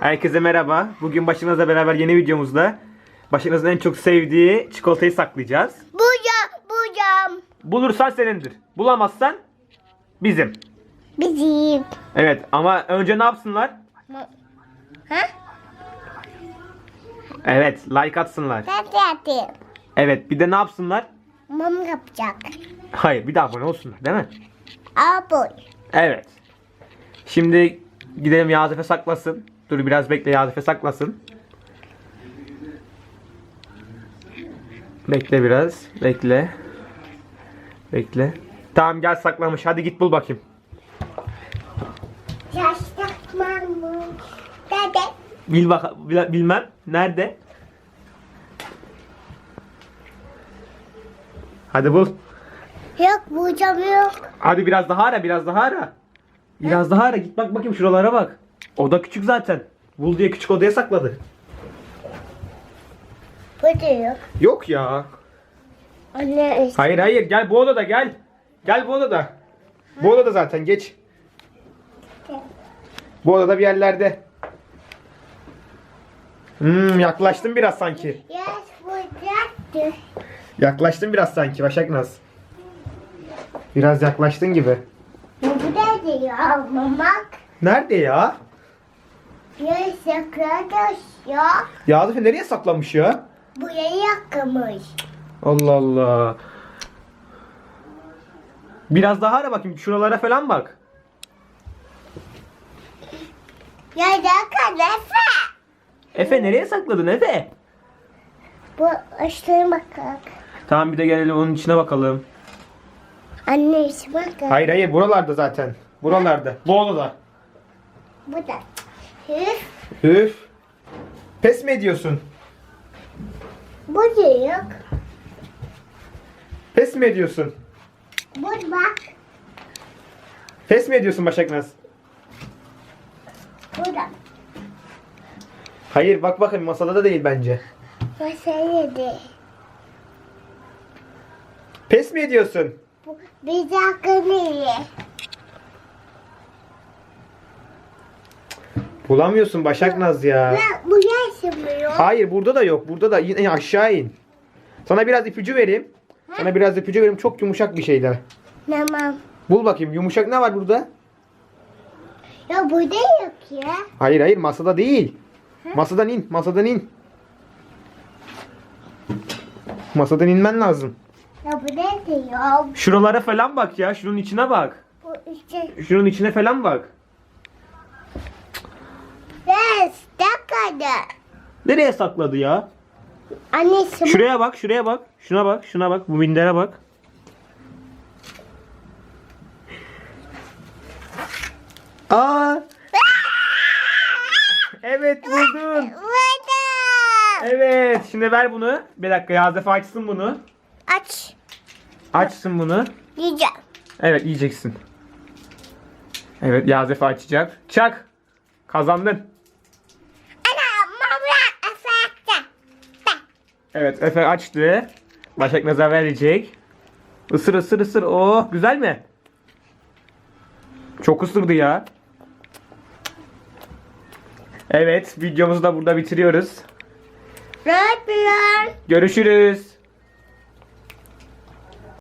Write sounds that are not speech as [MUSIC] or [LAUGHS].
Herkese merhaba. Bugün başınızla beraber yeni videomuzda başınızın en çok sevdiği çikolatayı saklayacağız. Bucam, bucam. Bulursan senindir. Bulamazsan bizim. Bizim. Evet ama önce ne yapsınlar? Ha? Evet like atsınlar. Ben de yapayım. Evet bir de ne yapsınlar? Mum yapacak. Hayır bir de abone olsunlar değil mi? Abi. Evet. Şimdi gidelim Yazefe saklasın. Dur biraz bekle Yazefe saklasın. Bekle biraz. Bekle. Bekle. Tamam gel saklamış. Hadi git bul bakayım. Yaşlıkman mı? Dede. Bil bak bil- bilmem. Nerede? Hadi bul. Yok bucam yok. Hadi biraz daha ara, biraz daha ara. Biraz daha ara. Git bak bakayım şuralara bak. Oda küçük zaten. Bul diye küçük odaya sakladı. Burada yok. Yok ya. Anne. Hayır hayır gel bu odada gel. Gel bu odada. Bu odada zaten geç. Bu odada bir yerlerde. Hmm, yaklaştın biraz sanki. Yaklaştın biraz sanki Başak Naz. Biraz yaklaştın gibi. Da diyor mamak. Nerede ya? Yaş yaklamış yok. Yağız Efe nereye saklamış ya? Buraya yakmış. Allah Allah. Biraz daha ara bakayım. Şuralara falan bak. Ya da kanefe. Efe nereye sakladın Efe? Bu açtığına bakalım. Tamam bir de gelelim onun içine bakalım. Anne işe bakın. Hayır hayır buralarda zaten. Buralarda. Bu odada. Bu da. Üf. Üf. Pes mi ediyorsun? Bu yok. Pes mi ediyorsun? Bu bak. Pes mi ediyorsun Başak Naz? Bu da. Hayır bak bakın masada da değil bence. Masaya de. Pes mi ediyorsun? Bu bir dakika niye? Bulamıyorsun Başak Naz ya. Ben bu yaşamıyor. Hayır burada da yok. Burada da yine aşağı in. Sana biraz ipucu vereyim. Sana biraz ipucu vereyim. Çok yumuşak bir şeyler. Tamam. Bul bakayım. Yumuşak ne var burada? Ya burada yok ya. Hayır hayır masada değil. Masadan in. Masadan in. Masadan inmen lazım. Ya burada da yok. Şuralara falan bak ya. Şunun içine bak. Bu işte. Şunun içine falan bak. Yes. Dakika. Nereye sakladı ya? Annesi Şuraya bak, şuraya bak. Şuna bak, şuna bak. Bu mindere bak. Aa! [LAUGHS] Evet buldun. Evet. Şimdi ver bunu. Bir dakika Yazef açsın bunu. Aç. Açsın bunu. Yiyeceğim. Evet yiyeceksin. Evet Yazef açacak. Çak. Kazandın. Evet Efe açtı. Başak nazar verecek. Isır ısır ısır. Oh güzel mi? Çok ısırdı ya. Evet videomuzu da burada bitiriyoruz. Görüşürüz.